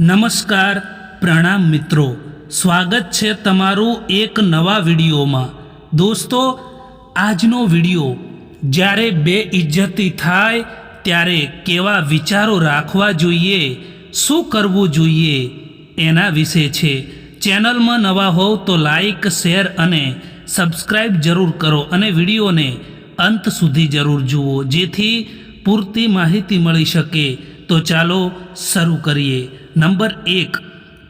નમસ્કાર પ્રણામ મિત્રો. સ્વાગત છે તમારું એક નવા વિડીયોમાં. દોસ્તો, આજનો વીડિયો જ્યારે બે ઇજ્જતી થાય ત્યારે કેવા વિચારો રાખવા જોઈએ, શું કરવું જોઈએ એના વિશે છે. ચેનલમાં નવા હોવ તો લાઈક, શેર અને સબસ્ક્રાઈબ જરૂર કરો અને વિડીયોને અંત સુધી જરૂર જુઓ જેથી પૂરતી માહિતી મળી શકે. તો ચાલો શરૂ કરીએ. નંબર એક,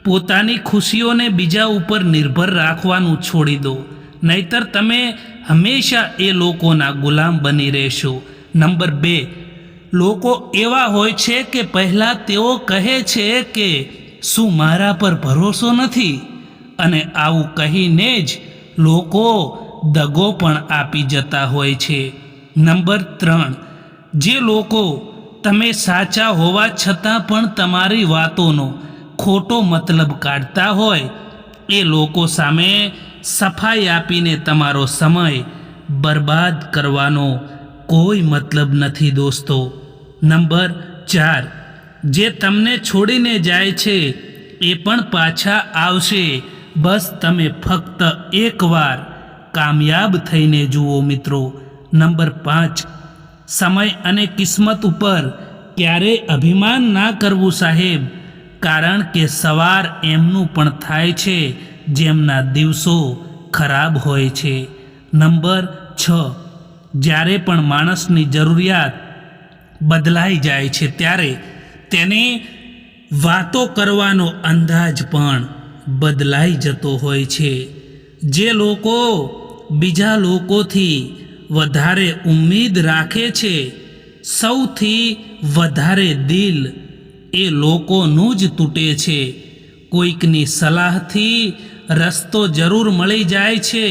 પોતાની ખુશીઓને બીજા ઉપર નિર્ભર રાખવાનું છોડી દો. નહીતર તમે હંમેશા એ લોકોના ગુલામ બની રહેશો. નંબર બે, લોકો એવા હોય છે કે પહેલાં તેઓ કહે છે કે, શું મારા પર ભરોસો નથી? અને આવું કહીને જ લોકો દગો પણ આપી જતા હોય છે. નંબર ત્રણ, જે લોકો તમે સાચા હોવા છતાં પણ તમારી વાતોનો ખોટો મતલબ કાઢતા હોય, એ લોકો સામે સફાઈ આપીને તમારો સમય બરબાદ કરવાનો કોઈ મતલબ નથી દોસ્તો. નંબર ચાર, જે તમને છોડીને જાય છે, એ પણ પાછા આવશે. બસ તમે ફક્ત એકવાર કામયાબ થઈને જુઓ મિત્રો. નંબર પાંચ સમય અને કિસ્મત ઉપર ક્યારેય અભિમાન ના કરવું સાહેબ. કારણ કે સવાર એમનું પણ થાય છે, જેમના દિવસો ખરાબ હોય છે. નંબર છ. જ્યારે પણ માણસની જરૂરિયાત બદલાઈ જાય છે ત્યારે તેને વાતો કરવાનો અંદાજ પણ બદલાઈ જતો હોય છે. જે લોકો બીજા લોકોથી વધારે ઉમ્મીદ રાખે છે, સૌથી વધારે દિલ એ લોકોનું જ તૂટે છે. કોઈકની સલાહથી રસ્તો જરૂર મળી જાય છે,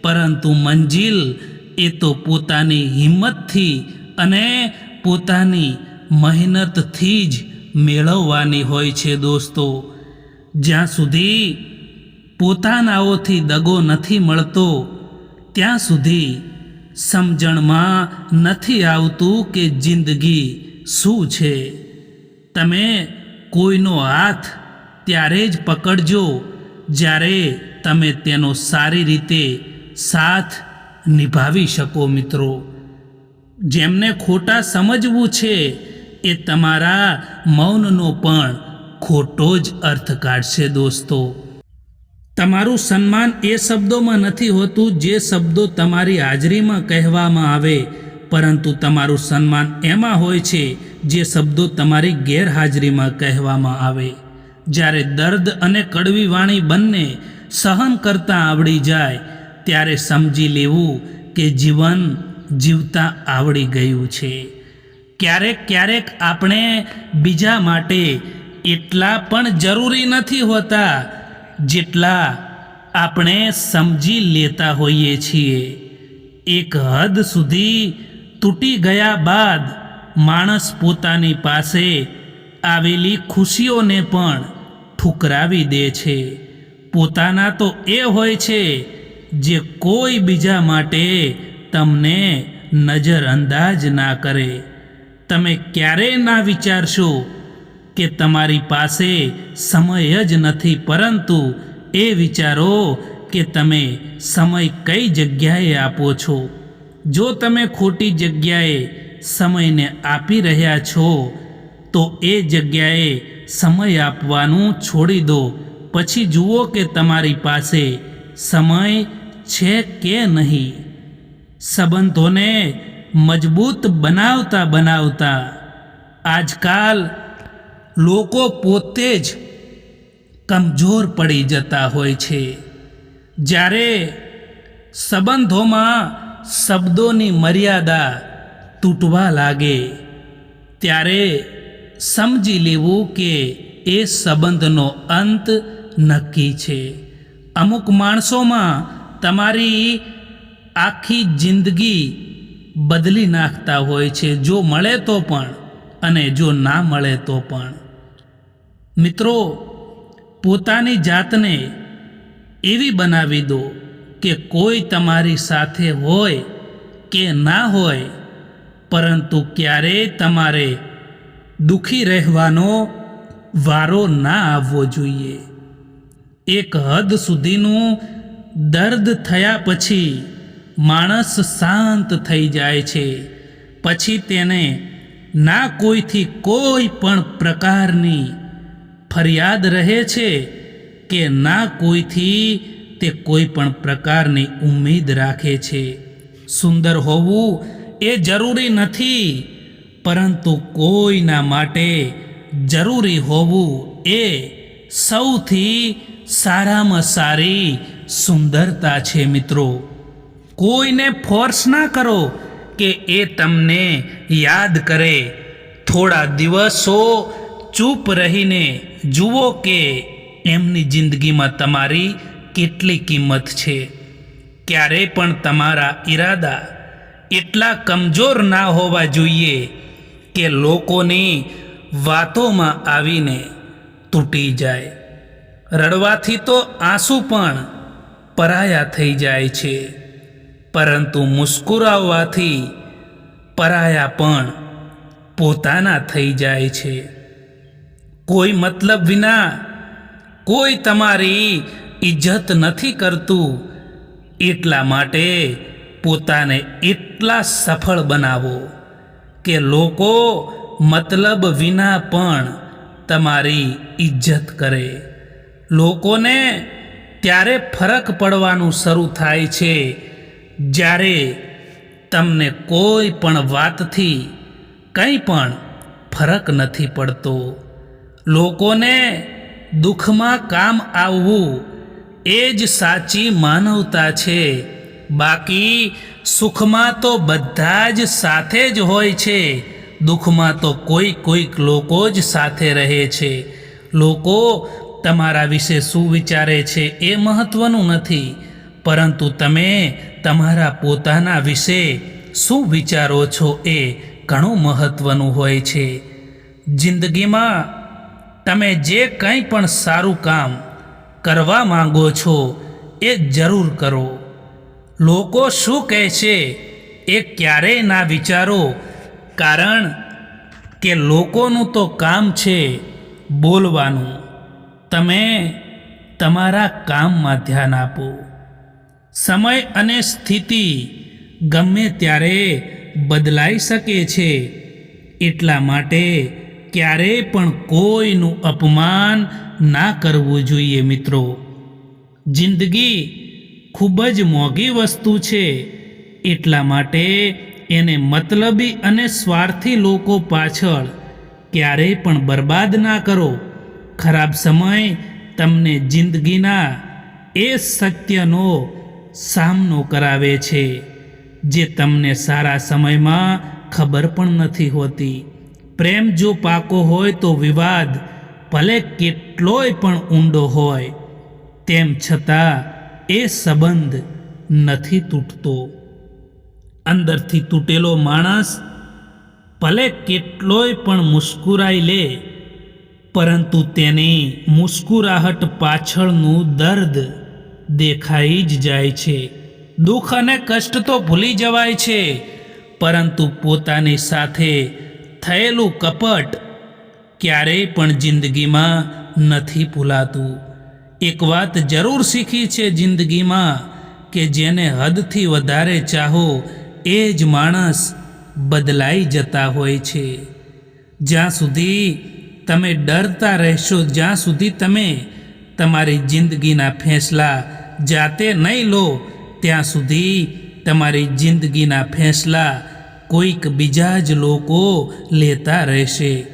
પરંતુ મંજિલ એ તો પોતાની હિંમતથી અને પોતાની મહેનતથી જ મેળવવાની હોય છે દોસ્તો. જ્યાં સુધી પોતાનાઓથી દગો નથી મળતો, ત્યાં સુધી સમજણમાં નથી આવતું કે જિંદગી શું છે. તમે કોઈનો હાથ ત્યારે જ પકડજો જ્યારે તમે તેનો સારી રીતે સાથ નિભાવી શકો મિત્રો. જેમને ખોટા સમજવું છે એ તમારા મૌનનો પણ ખોટો જ અર્થ કાઢશે દોસ્તો. તમારું સન્માન એ શબ્દોમાં નથી હોતું જે શબ્દો તમારી હાજરીમાં કહેવામાં આવે, પરંતુ તમારું સન્માન એમાં હોય છે જે શબ્દો તમારી ગેરહાજરીમાં કહેવામાં આવે. જ્યારે દર્દ અને કડવી વાણી બંને સહન કરતાં આવડી જાય, ત્યારે સમજી લેવું કે જીવન જીવતા આવડી ગયું છે. ક્યારેક ક્યારેક આપણે બીજા માટે એટલા પણ જરૂરી નથી હોતા જેટલા આપણે સમજી લેતા હોઈએ છીએ, એક હદ સુધી તૂટી ગયા બાદ માણસ પોતાની પાસે આવેલી ખુશીઓને પણ ઠુકરાવી દે છે. પોતાના તો એ હોય છે જે કોઈ બીજા માટે તમને નજરઅંદાજ ના કરે. તમે ક્યારેય ના વિચારશો કે તમારી પાસે સમય જ નથી, પરંતુ એ વિચારો કે તમે સમય કઈ જગ્યાએ આપો છો. જો તમે ખોટી જગ્યાએ સમયને આપી રહ્યા છો, તો એ જગ્યાએ સમય આપવાનું છોડી દો. પછી જુઓ કે તમારી પાસે સમય છે કે નહીં. સંબંધોને મજબૂત બનાવતા બનાવતા આજકાલ લોકો પોતે જ કમજોર પડી જતા હોય છે. જ્યારે સંબંધોમાં શબ્દોની મર્યાદા તૂટવા લાગે, ત્યારે સમજી લેવું કે એ સંબંધનો અંત નક્કી છે. અમુક માણસોમાં તમારી આખી જિંદગી બદલી નાખતા હોય છે, જો મળે તો પણ અને જો ના મળે તો પણ. મિત્રો, પોતાની જાતને એવી બનાવી દો કે કોઈ તમારી સાથે હોય કે ના હોય, પરંતુ ક્યારેય તમારે દુઃખી રહેવાનો વારો ના આવવો જોઈએ. એક હદ સુધીનું દર્દ થયા પછી માણસ શાંત થઈ જાય છે. પછી તેને ના કોઈથી કોઈ પણ પ્રકારની ફરિયાદ રહે છે કે ના કોઈથી તે કોઈ પણ પ્રકારની ઉમ્મીદ રાખે છે. સુંદર હોવું એ જરૂરી નથી, પરંતુ કોઈના માટે જરૂરી હોવું એ સૌથી સારામાં સારી સુંદરતા છે મિત્રો. કોઈને ફોર્સ ના કરો કે એ તમને યાદ કરે. થોડા દિવસો ચૂપ રહીને જુઓ કે એમની જિંદગીમાં તમારી કેટલી કિંમત છે. ક્યારે પણ તમારા ઈરાદા એટલા કમજોર ના હોવા જોઈએ કે લોકોની વાતોમાં આવીને તૂટી જાય. રડવાથી તો આંસુ પણ પરાયા થઈ જાય છે. પરંતુ મુસ્કુરાવવાથી પરાયા પણ પોતાના થઈ જાય છે. કોઈ મતલબ વિના કોઈ તમારી ઇજ્જત નથી કરતું. એટલા માટે પોતાને એટલા સફળ બનાવો કે લોકો મતલબ વિના પણ તમારી ઇજ્જત કરે. લોકોને ત્યારે ફરક પડવાનું શરૂ થાય છે જ્યારે તમને કોઈ પણ વાતથી કંઈ પણ ફરક નથી પડતો. લોકોને દુઃખમાં કામ આવવું એ જ સાચી માનવતા છે. બાકી સુખમાં તો બધા જ સાથે જ હોય છે. દુઃખમાં તો કોઈ કોઈક લોકો જ સાથે રહે છે. લોકો તમારા વિશે શું વિચારે છે એ મહત્વનું નથી. પરંતુ તમે તમારા પોતાના વિશે શું વિચારો છો એ ઘણું મહત્વનું હોય છે. જિંદગીમાં તમે જે કંઈ પણ સારું કામ કરવા માંગો છો, એ જરૂર કરો. લોકો શું કહે છે, એ ક્યારેય ના વિચારો, કારણ કે લોકોનું તો કામ છે બોલવાનું. તમે તમારા કામમાં ધ્યાન આપો. સમય અને સ્થિતિ ગમે ત્યારે બદલાઈ શકે છે. એટલા માટે ક્યારેય પણ કોઈનું અપમાન ના કરવું જોઈએ મિત્રો. જિંદગી ખૂબ જ મોંઘી વસ્તુ છે. એટલા માટે એને મતલબી અને સ્વાર્થી લોકો પાછળ ક્યારેય પણ બરબાદ ના કરો. ખરાબ સમય તમને જિંદગીના એ સત્યનો સામનો કરાવે છે, જે તમને સારા સમયમાં ખબર પણ નથી હોતી. પ્રેમ જો પાકો હોય તો વિવાદ, ભલે કેટલોય પણ ઊંડો હોય. તેમ છતાં એ સંબંધ નથી તૂટતો. અંદરથી તૂટેલો માણસ ભલે કેટલોય પણ મુસ્કુરાઈ લે, પરંતુ તેની મુસ્કુરાહટ પાછળનું દર્દ દેખાઈ જ જાય છે. દુઃખ અને કષ્ટ તો ભૂલી જવાય છે, પરંતુ પોતાની સાથે થયેલું કપટ ક્યારેય પણ જિંદગીમાં નથી ભૂલાતું. એક વાત જરૂર શીખી છે જિંદગીમાં કે જેને હદથી વધારે ચાહો, એ જ માણસ બદલાઈ જતા હોય છે. જ્યાં સુધી તમે ડરતા રહેશો, જ્યાં સુધી તમે તમારી જિંદગીના ફેંસલા જાતે નહીં લો, ત્યાં સુધી તમારી જિંદગીના ફેંસલા કોઈક બીજા જ લોકો લેતા રહેશે.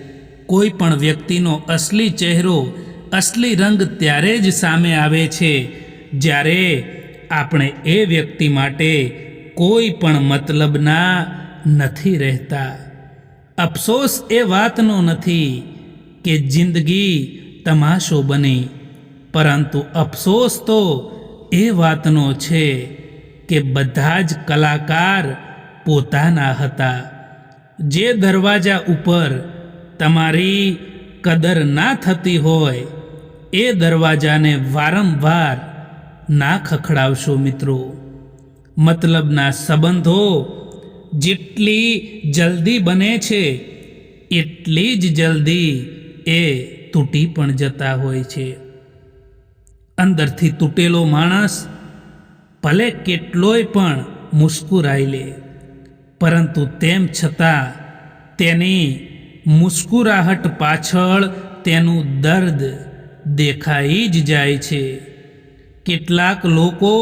કોઈ પણ વ્યક્તિનો અસલી ચહેરો, અસલી રંગ ત્યારે જ સામે આવે છે, જ્યારે આપણે એ વ્યક્તિ માટે કોઈ પણ મતલબના નથી રહેતા. અફસોસ એ વાતનો નથી કે જિંદગી તમાશો બની, પરંતુ અફસોસ તો એ વાતનો છે કે બધા જ કલાકાર પોતાના હતા. જે દરવાજા ઉપર તમારી કદર ના થતી હોય, એ દરવાજાને વારંવાર ના ખખડાવશો મિત્રો. મતલબના સંબંધો જેટલી જલ્દી બને છે, એટલી જ જલ્દી એ તૂટી પણ જતા હોય છે. અંદરથી તૂટેલો માણસ ભલે કેટલોય પણ મુસ્કુરાઈ લે. પરંતુ તેમ છતાં તેની મુસ્કુરાહટ પાછળ તેનું દર્દ દેખાઈ જ જાય છે. કેટલાક લોકો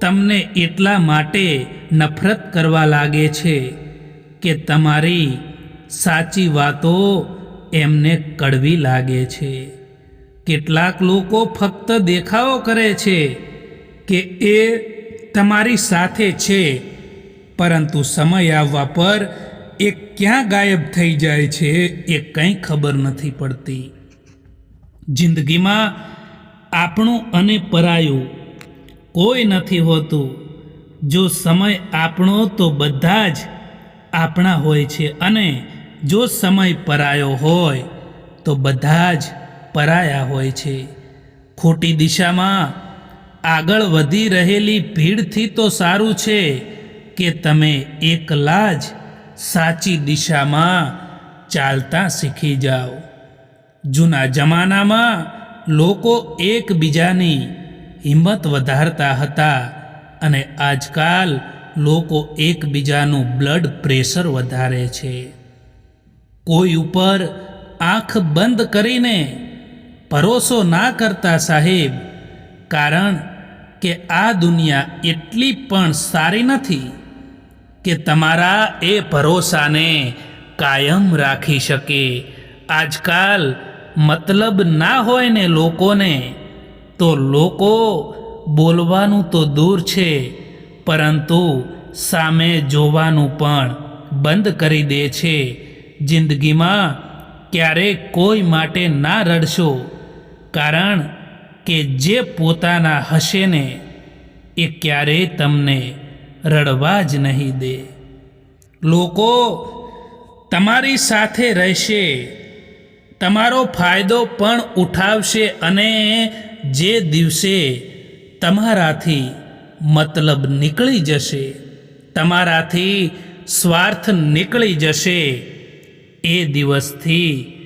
તમને એટલા માટે નફરત કરવા લાગે છે કે તમારી સાચી વાતો એમને કડવી લાગે છે. કેટલાક લોકો ફક્ત દેખાવો કરે છે કે એ તમારી સાથે છે પરંતુ સમય આવવા પર એ ક્યાં ગાયબ થઈ જાય છે એ કંઈ ખબર નથી પડતી. જિંદગીમાં આપણું અને પરાયું કોઈ નથી હોતું. જો સમય આપણો તો બધા જ આપણા હોય છે અને જો સમય પરાયો હોય તો બધા જ પરાયા હોય છે. ખોટી દિશામાં આગળ વધી રહેલી ભીડથી તો સારું છે. કે તમે એકલા જ સાચી દિશામાં ચાલતા શીખી જાઓ. જૂના જમાનામાં લોકો એકબીજાની હિંમત વધારતા હતા અને આજકાલ લોકો એકબીજાનું બ્લડ પ્રેશર વધારે છે. કોઈ ઉપર આંખ બંધ કરીને ભરોસો ના કરતા સાહેબ, કારણ કે આ દુનિયા એટલી પણ સારી નથી. કે તમારા એ ભરોસાને કાયમ રાખી શકે. આજકાલ મતલબ ના હોય ને લોકોને, તો લોકો બોલવાનું તો દૂર છે, પરંતુ સામે જોવાનું પણ બંધ કરી દે છે. જિંદગીમાં ક્યારેક કોઈ માટે ના રડશો, કારણ કે જે પોતાના હશે ને એ ક્યારેય તમને રડવા જ નહીં દે. લોકો તમારી સાથે રહેશે, તમારો ફાયદો પણ ઉઠાવશે અને જે દિવસે તમારાથી મતલબ નીકળી જશે, તમારાથી સ્વાર્થ નીકળી જશે, એ દિવસથી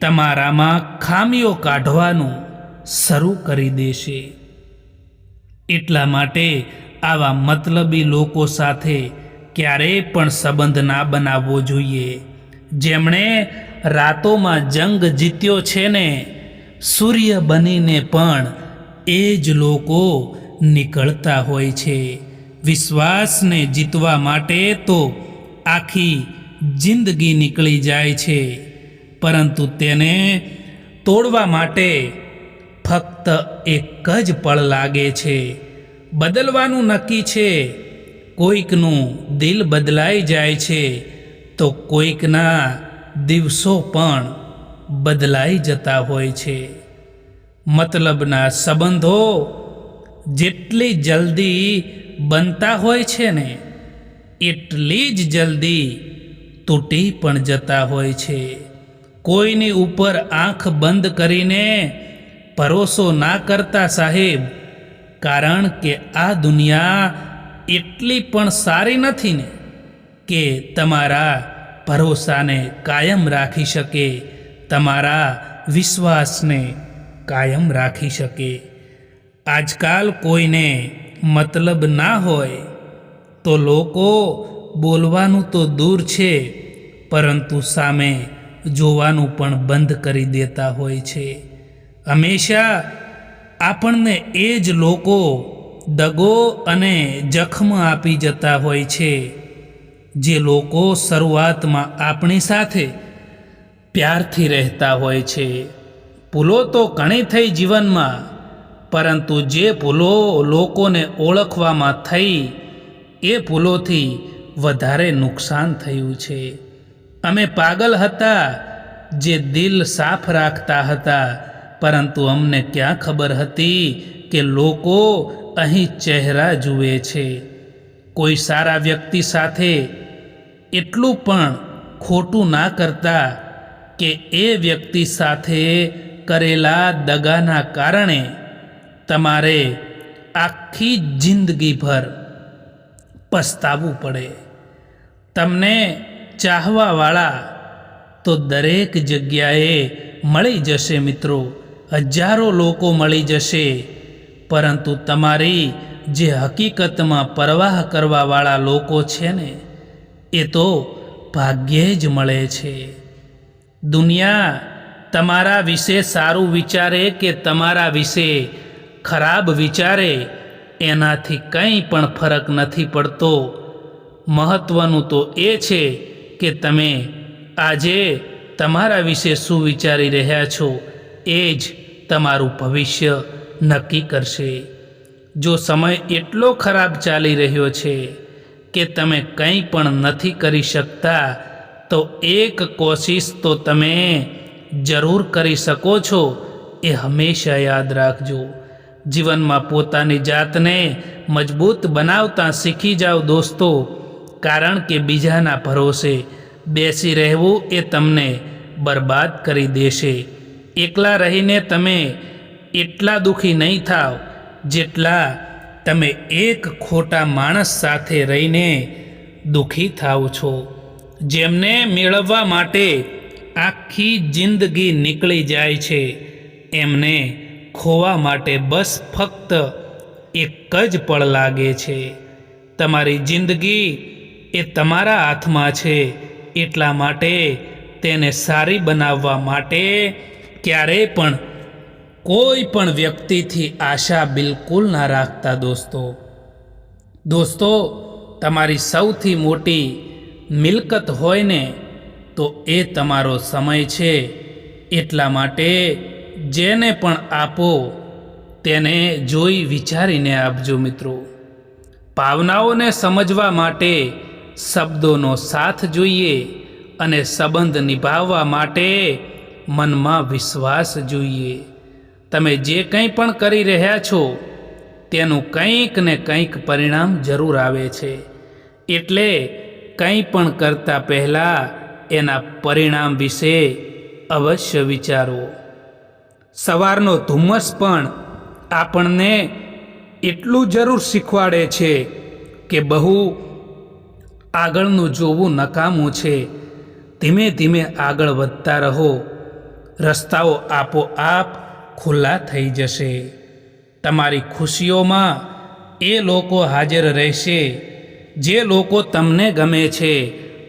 તમારામાં ખામીઓ કાઢવાનું શરૂ કરી દેશે. એટલા માટે આવા મતલબી લોકો સાથે ક્યારેય પણ સંબંધ ના બનાવવો જોઈએ. જેમણે રાતોમાં જંગ જીત્યો છે ને, સૂર્ય બનીને પણ એ જ લોકો નીકળતા હોય છે. વિશ્વાસને જીતવા માટે તો આખી જિંદગી નીકળી જાય છે. પરંતુ તેને તોડવા માટે ફક્ત એક જ પળ લાગે છે. બદલવાનું નક્કી છે. કોઈકનું દિલ બદલાઈ જાય છે, તો કોઈકના દિવસો પણ બદલાઈ જતા હોય છે. મતલબના સંબંધો જેટલી જલ્દી બનતા હોય છે ને, એટલી જ જલ્દી તૂટી પણ જતા હોય છે. કોઈની ઉપર આંખ બંધ કરીને ભરોસો ના કરતા સાહેબ કારણ કે આ દુનિયા એટલી પણ સારી નથી ને કે તમારા ભરોસાને કાયમ રાખી શકે, તમારા વિશ્વાસને કાયમ રાખી શકે. આજકાલ કોઈને મતલબ ના હોય તો લોકો બોલવાનું તો દૂર છે, પરંતુ સામે જોવાનું પણ બંધ કરી દેતા હોય છે. હંમેશા આપણને એ જ લોકો દગો અને જખમ આપી જતા હોય છે, જે લોકો શરૂઆતમાં આપણી સાથે પ્યારથી રહેતા હોય છે. ભૂલો તો ઘણી થઈ જીવનમાં, પરંતુ જે ભૂલો લોકોને ઓળખવામાં થઈ, એ ભૂલોથી વધારે નુકસાન થયું છે. અમે પાગલ હતા, જે દિલ સાફ રાખતા હતા પરંતુ અમને ક્યાં ખબર હતી કે લોકો અહીં ચહેરા જુએ છે? કોઈ સારા વ્યક્તિ સાથે એટલું પણ ખોટું ના કરતા કે એ વ્યક્તિ સાથે કરેલા દગાના કારણે તમારે આખી જિંદગીભર પસ્તાવવું પડે. તમને ચાહવાવાળા તો દરેક જગ્યાએ મળી જશે મિત્રો. હજારો લોકો મળી જશે. પરંતુ તમારી જે હકીકતમાં પરવાહ કરવાવાળા લોકો છે ને, એ તો ભાગ્યે જ મળે છે. દુનિયા તમારા વિશે સારું વિચારે કે તમારા વિશે ખરાબ વિચારે, એનાથી કંઈ પણ ફરક નથી પડતો. મહત્ત્વનું તો એ છે કે તમે આજે તમારા વિશે શું વિચારી રહ્યા છો, એ જ તમારું ભવિષ્ય નક્કી કરશે. જો સમય એટલો ખરાબ ચાલી રહ્યો છે કે તમે કંઈ પણ નથી કરી શકતા, તો એક કોશિશ તો તમે જરૂર કરી શકો છો, એ હંમેશા યાદ રાખજો. જીવનમાં પોતાની જાતને મજબૂત બનાવતા શીખી જાઓ દોસ્તો, કારણ કે બીજાના ભરોસે બેસી રહેવું એ તમને બરબાદ કરી દેશે. એકલા રહીને તમે એટલા દુઃખી નહીં થાવ જેટલા તમે એક ખોટા માણસ સાથે રહીને દુઃખી થાવ છો. જેમને મેળવવા માટે આખી જિંદગી નીકળી જાય છે, એમને ખોવા માટે બસ ફક્ત એક જ પળ લાગે છે. તમારી જિંદગી એ તમારા હાથમાં છે, એટલા માટે તેને સારી બનાવવા માટે ક્યારેય પણ કોઈ પણ વ્યક્તિથી આશા બિલકુલ ના રાખતા દોસ્તો. દોસ્તો, તમારી સૌથી મોટી મિલકત હોય ને, તો એ તમારો સમય છે. એટલા માટે જેને પણ આપો, તેને જોઈ વિચારીને આપજો મિત્રો. ભાવનાઓને સમજવા માટે શબ્દોનો સાથ જોઈએ અને સંબંધ નિભાવવા માટે મનમાં વિશ્વાસ જોઈએ. તમે જે કંઈ પણ કરી રહ્યા છો, તેનું કંઈક ને કંઈક પરિણામ જરૂર આવે છે. એટલે કંઈ પણ કરતાં પહેલાં એના પરિણામ વિશે અવશ્ય વિચારો. સવારનો ધુમ્મસ પણ આપણને એટલું જરૂર શીખવાડે છે કે બહુ આગળનું જોવું નકામું છે. ધીમે ધીમે આગળ વધતા રહો. રસ્તાઓ આપોઆપ ખુલ્લા થઈ જશે. તમારી ખુશીઓમાં એ લોકો હાજર રહેશે જે લોકો તમને ગમે છે,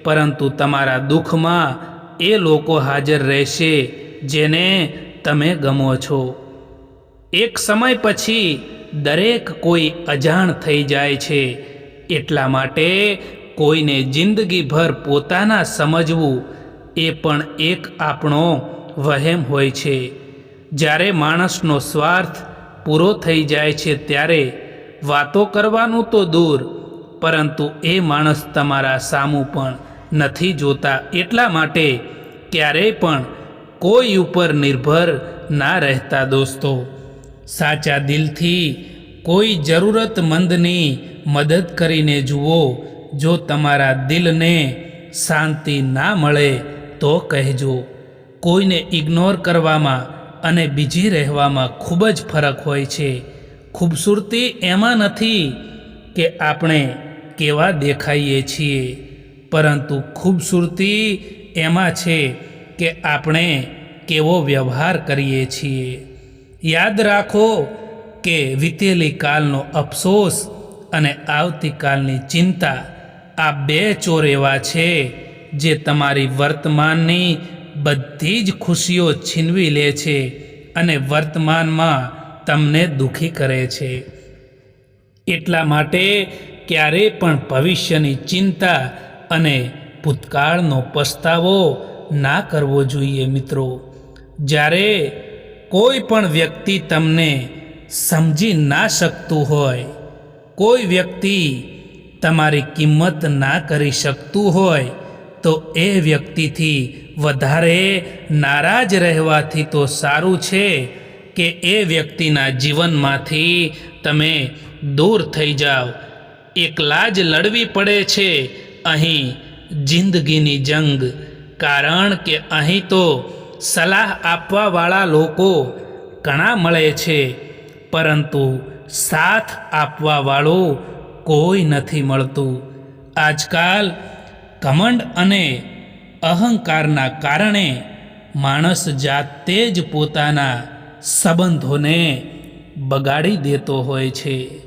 પરંતુ તમારા દુઃખમાં એ લોકો હાજર રહેશે જેને તમે ગમો છો. એક સમય પછી દરેક કોઈ અજાણ થઈ જાય છે. એટલા માટે કોઈને જિંદગીભર પોતાના સમજવું એ પણ એક આપણો વહેમ હોય છે. જ્યારે માણસનો સ્વાર્થ પૂરો થઈ જાય છે ત્યારે વાતો કરવાનું તો દૂર, પરંતુ એ માણસ તમારા સામું પણ નથી જોતા એટલા માટે ક્યારેય પણ કોઈ ઉપર નિર્ભર ના રહેતા દોસ્તો. સાચા દિલથી કોઈ જરૂરતમંદની મદદ કરીને જુઓ, જો તમારા દિલને શાંતિ ના મળે તો કહેજો. કોઈને ઇગ્નોર કરવામાં અને બીજી રહેવામાં ખૂબ જ ફરક હોય છે. ખૂબસૂરતી એમાં નથી કે આપણે કેવા દેખાઈએ છીએ, પરંતુ ખૂબસૂરતી એમાં છે કે આપણે કેવો વ્યવહાર કરીએ છીએ. યાદ રાખો કે વીતેલી કાલનો અફસોસ અને આવતીકાલની ચિંતા આ બે ચોર એવા છે જે તમારી વર્તમાનની બધી જ ખુશીઓ છીનવી લે છે અને વર્તમાનમાં તમને દુઃખી કરે છે. એટલા માટે ક્યારેય પણ ભવિષ્યની ચિંતા અને ભૂતકાળનો પસ્તાવો ના કરવો જોઈએ મિત્રો. જ્યારે કોઈ પણ વ્યક્તિ તમને સમજી ના શકતું હોય, કોઈ વ્યક્તિ તમારી કિંમત ના કરી શકતું હોય, તો એ વ્યક્તિથી વધારે નારાજ રહેવાથી તો સારું છે કે એ વ્યક્તિના જીવનમાંથી તમે દૂર થઈ જાઓ. એકલા જ લડવી પડે છે અહીં જિંદગીની જંગ. કારણ કે અહીં તો સલાહ આપવાવાળા લોકો ઘણા મળે છે, પરંતુ સાથ આપવાવાળું કોઈ નથી મળતું. આજકાલ ઘમંડ અને અહંકારના કારણે માણસ જાતે જ પોતાના સંબંધોને બગાડી દેતો હોય છે.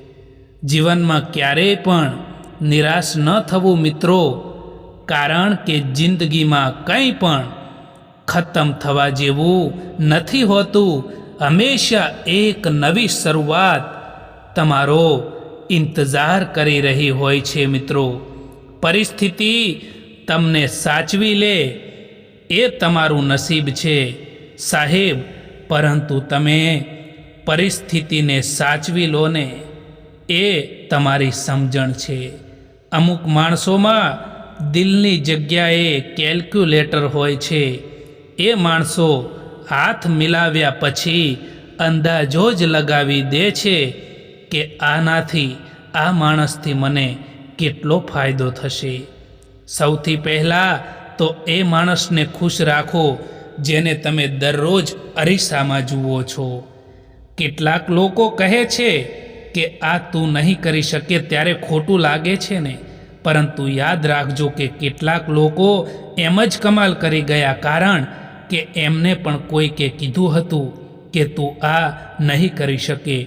જીવનમાં ક્યારેય પણ નિરાશ ન થવું મિત્રો, કારણ કે જિંદગીમાં કંઈ પણ ખતમ થવા જેવું નથી હોતું. હંમેશા એક નવી શરૂઆત તમારો ઇંતજાર કરી રહી હોય છે મિત્રો. પરિસ્થિતિ તમને સાચવી લે, એ તમારું નસીબ છે. સાહેબ, પરંતુ તમે પરિસ્થિતિને સાચવી લો ને, એ તમારી સમજણ છે. અમુક માણસોમાં દિલની જગ્યાએ કેલ્ક્યુલેટર હોય છે. એ માણસો હાથ મિલાવ્યા પછી અંદાજો જ લગાવી દે છે કે આનાથી આ માણસથી મને કેટલો ફાયદો થશે. સૌથી પહેલાં તો એ માણસને ખુશ રાખો, જેને તમે દરરોજ અરીસામાં જુઓ છો. કેટલાક લોકો કહે છે કે, આ તું નહીં કરી શકે, ત્યારે ખોટું લાગે છે ને. પરંતુ યાદ રાખજો કે કેટલાક લોકો એમ જ કમાલ કરી ગયા કારણ કે એમને પણ કોઈકે કીધું હતું કે, તું આ નહીં કરી શકે.